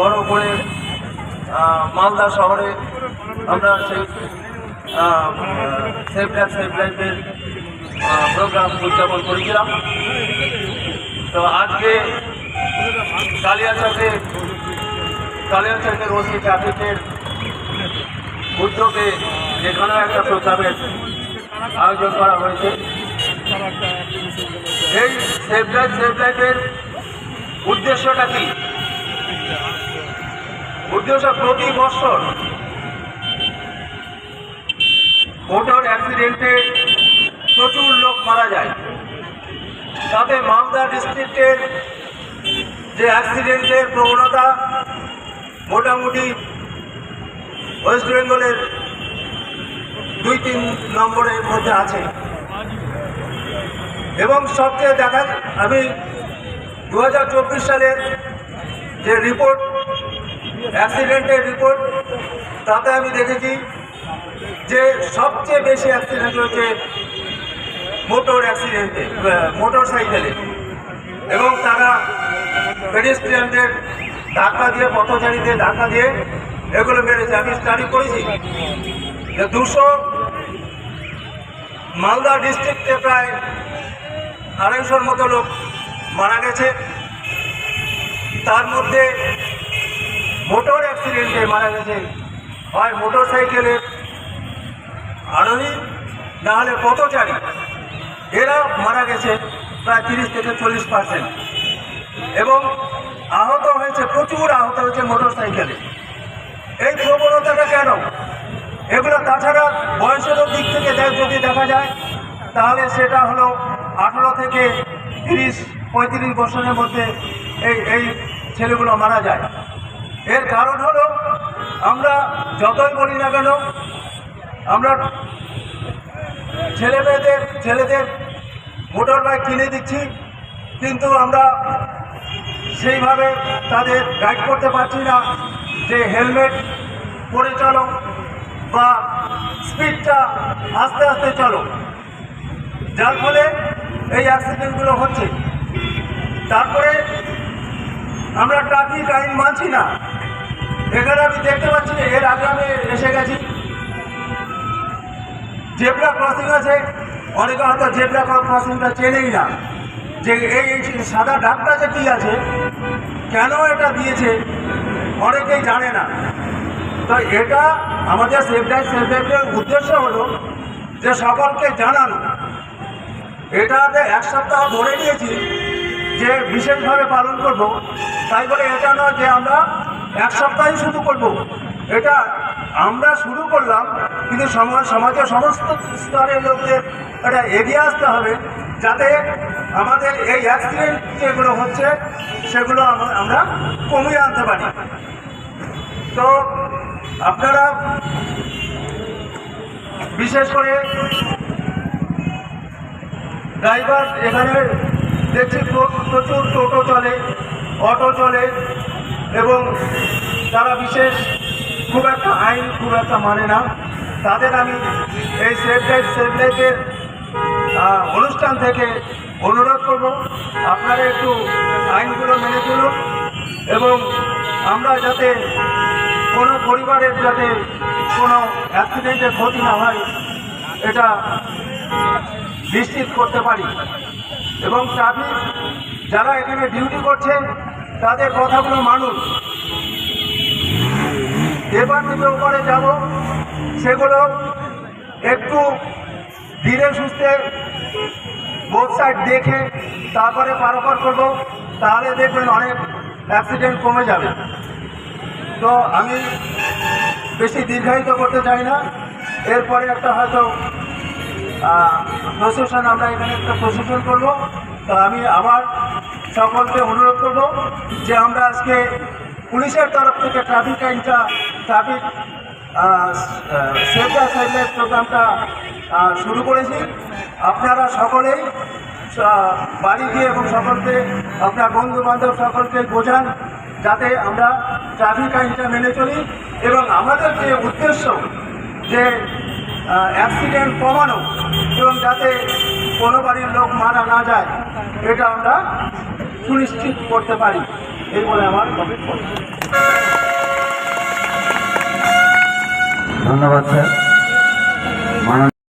বড় করে মালদা শহরে আমরা সেই সেফ লাইফ সেফ লাইফের প্রোগ্রাম উদযাপন করেছিলাম। তো আজকে কালিয়াচকে, কালিয়াচকের ওসি ট্রাফিকের উদ্যোগে যেখানেও একটা প্রোগ্রামের আয়োজন করা হয়েছে। এই সেফ লাইফ সেফ লাইফের উদ্দেশ্যটা কি? উদ্দেশ্য প্রতি বছর মোটর অ্যাক্সিডেন্টে প্রচুর লোক মারা যায়। তাতে মালদা ডিস্ট্রিক্টের যে অ্যাক্সিডেন্টের প্রবণতা, মোটামুটি ওয়েস্ট বেঙ্গলের দুই তিন নম্বরের মধ্যে আছে। এবং সবচেয়ে দেখা আমি দু হাজার চব্বিশ সালের যে রিপোর্ট অ্যাক্সিডেন্টের রিপোর্ট, তাতে আমি দেখেছি যে সবচেয়ে বেশি অ্যাক্সিডেন্ট হচ্ছে মোটর অ্যাক্সিডেন্টে মোটর সাইকেলে এবং তারা পেডিস্ট্রিয়ানদের ধাক্কা দিয়ে, পথচারীদের ধাক্কা দিয়ে এগুলো মেরেছে। আমি স্টাডি করেছি যে দুশো মালদা ডিস্ট্রিক্টে প্রায় আড়াইশোর মতো লোক মারা গেছে। তার মধ্যে মোটর অ্যাক্সিডেন্টে মারা গেছে। হয় মোটর সাইকেলের আরোহী হলে পথচারী। এরা মারা গেছে প্রায় তিরিশ থেকে চল্লিশ পার্সেন্ট। এবং আহত হয়েছে, প্রচুর আহত হয়েছে মোটর সাইকেলে এই প্রবণতাটা কেন? এগুলো তাছাড়া বয়সেরও দিক থেকে যদি দেখা যায়, তাহলে সেটা হলো আঠারো থেকে তিরিশ, পঁয়ত্রিশ বছরের মধ্যে এই এই ছেলেগুলো মারা যায়। এর কারণ হলো, আমরা যতই বলি না কেন, আমরা ছেলে মেয়েদের ছেলেদের মোটর বাইক কিনে দিচ্ছি, কিন্তু আমরা সেইভাবে তাদের গাইড করতে পারছি না যে হেলমেট পরে চলো বা স্পিডটা আস্তে আস্তে চলো যার ফলে এই অ্যাক্সিডেন্টগুলো হচ্ছে। তারপরে আমরা ট্রাফিক আইন মানছি না। এখানে আমি দেখতে পাচ্ছি যে এর আগে আমি এসে গেছি। জেব্রা ক্রসিং আছে। অনেকে হয়তো জেব্রা ক্রসিংটা চেনেই না। যে এই সাদা ডাকটা যে কি আছে, কেন এটা দিয়েছে, অনেকেই জানে না। তো এটা আমাদের সেফ লাইফ সেফ লাইফের উদ্দেশ্য হলো যে সকলকে জানানো। এটাতে এক সপ্তাহ ধরে নিয়েছি যে বিশেষভাবে পালন করব। তাই বলে এটা নয় যে আমরা এক সপ্তাহে শুরু করব। এটা আমরা শুরু করলাম, কিন্তু সমাজ সমাজের সমস্ত স্তরের লোকদের এটা এগিয়ে আসতে হবে, যাতে আমাদের এই অ্যাক্সিডেন্ট যেগুলো হচ্ছে, সেগুলো আম- আমরা কমিয়ে আনতে পারি। তো আপনারা বিশেষ করে ড্রাইভার এখানে দেখছি প্র- প্রচুর টোটো চলে, অটো চলে এবং তারা বিশেষ খুব একটা আইন খুব একটা মানে না। তাদের আমি এই সেফ লাইফ সেফ লাইফের অনুষ্ঠান থেকে অনুরোধ করব। আপনারা একটু আইনগুলো মেনে চলুন এবং আমরা যাতে কোনো পরিবারের যাতে কোনো অ্যাক্সিডেন্টের ক্ষতি না হয়, এটা নিশ্চিত করতে পারি। এবং ট্রাফিক যারা এখানে ডিউটি করছে তাদের কথাগুলো মানুষ। এবার থেকে উপরে যাব, সেগুলো একটু ধীরে সুস্থে সাইড দেখে তারপরে পারাপার করব, তাহলে দেখবেন অনেক অ্যাক্সিডেন্ট কমে যাবে। তো আমি বেশি দীর্ঘায়িত করতে চাই না। এরপরে একটা হয়তো প্রসেশন আমরা এখানে একটা প্রসেশন করব। তো আমি আবার সকলকে অনুরোধ করব যে আমরা আজকে পুলিশের তরফ থেকে ট্রাফিক আইনটা ট্রাফিক সেফটা সাইডলাইট প্রোগ্রামটা শুরু করেছি। আপনারা সকলেই বাড়ি গিয়ে এবং সকলকে, আপনার বন্ধু বান্ধব সকলকে বোঝান যাতে আমরা ট্রাফিক আইনটা মেনে চলি এবং আমাদের যে উদ্দেশ্য যে অ্যাক্সিডেন্ট কমানো এবং যাতে কোনো বাড়ির লোক মারা না যায়, এটা আমরা সুনিশ্চিত করতে পারি। এই বলে আমার ধন্যবাদ, স্যার।